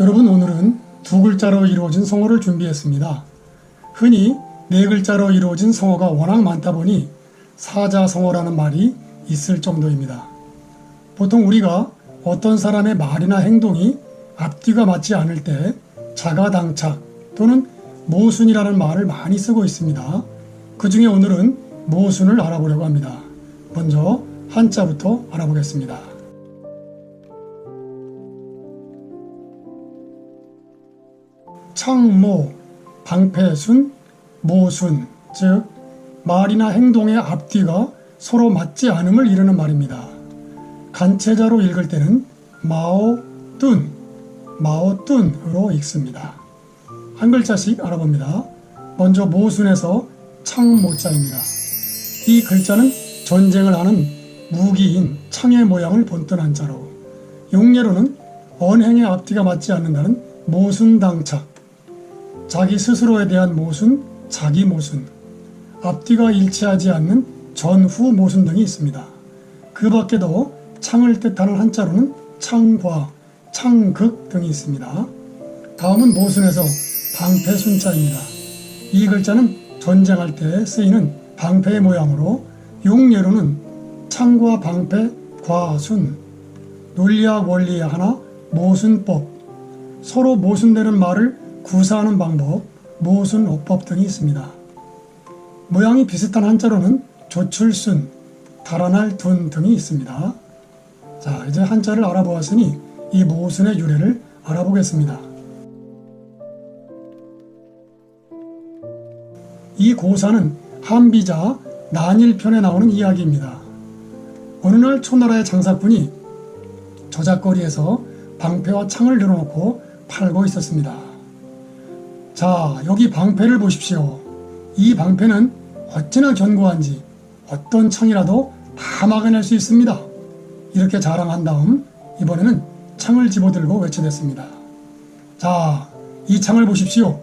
여러분 오늘은 두 글자로 이루어진 성어를 준비했습니다. 흔히 네 글자로 이루어진 성어가 워낙 많다 보니 사자성어라는 말이 있을 정도입니다. 보통 우리가 어떤 사람의 말이나 행동이 앞뒤가 맞지 않을 때 자가당착 또는 모순이라는 말을 많이 쓰고 있습니다. 그 중에 오늘은 모순을 알아보려고 합니다. 먼저 한자부터 알아보겠습니다. 창모, 방패순, 모순, 즉 말이나 행동의 앞뒤가 서로 맞지 않음을 이르는 말입니다. 간체자로 읽을 때는 마오뚠, 마오뚠으로 읽습니다. 한 글자씩 알아봅니다. 먼저 모순에서 창모자입니다. 이 글자는 전쟁을 하는 무기인 창의 모양을 본뜬 한자로 용례로는 언행의 앞뒤가 맞지 않는다는 모순당착 자기 스스로에 대한 모순, 자기 모순 앞뒤가 일치하지 않는 전후 모순 등이 있습니다. 그 밖에도 창을 뜻하는 한자로는 창과, 창극 등이 있습니다. 다음은 모순에서 방패 순자입니다. 이 글자는 전쟁할 때 쓰이는 방패의 모양으로 용례로는 창과 방패, 과순, 논리학 원리의 하나, 모순법, 서로 모순되는 말을 구사하는 방법, 모순어법 등이 있습니다. 모양이 비슷한 한자로는 조출순, 달아날 둔 등이 있습니다. 자, 이제 한자를 알아보았으니 이 모순의 유래를 알아보겠습니다. 이 고사는 한비자 난일편에 나오는 이야기입니다. 어느 날 초나라의 장사꾼이 저작거리에서 방패와 창을 늘어놓고 팔고 있었습니다. 자, 여기 방패를 보십시오. 이 방패는 어찌나 견고한지 어떤 창이라도 다 막아낼 수 있습니다. 이렇게 자랑한 다음 이번에는 창을 집어들고 외쳐댔습니다. 자, 이 창을 보십시오.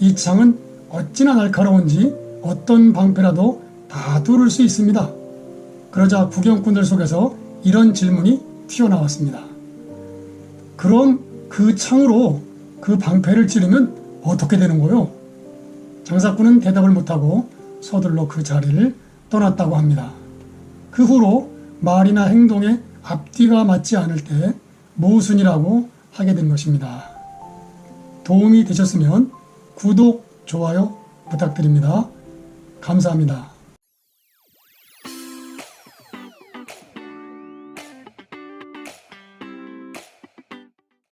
이 창은 어찌나 날카로운지 어떤 방패라도 다 뚫을 수 있습니다. 그러자 구경꾼들 속에서 이런 질문이 튀어나왔습니다. 그럼 그 창으로 그 방패를 찌르면 어떻게 되는 거요? 장사꾼은 대답을 못하고 서둘러 그 자리를 떠났다고 합니다. 그 후로 말이나 행동에 앞뒤가 맞지 않을 때 모순이라고 하게 된 것입니다. 도움이 되셨으면 구독, 좋아요 부탁드립니다. 감사합니다.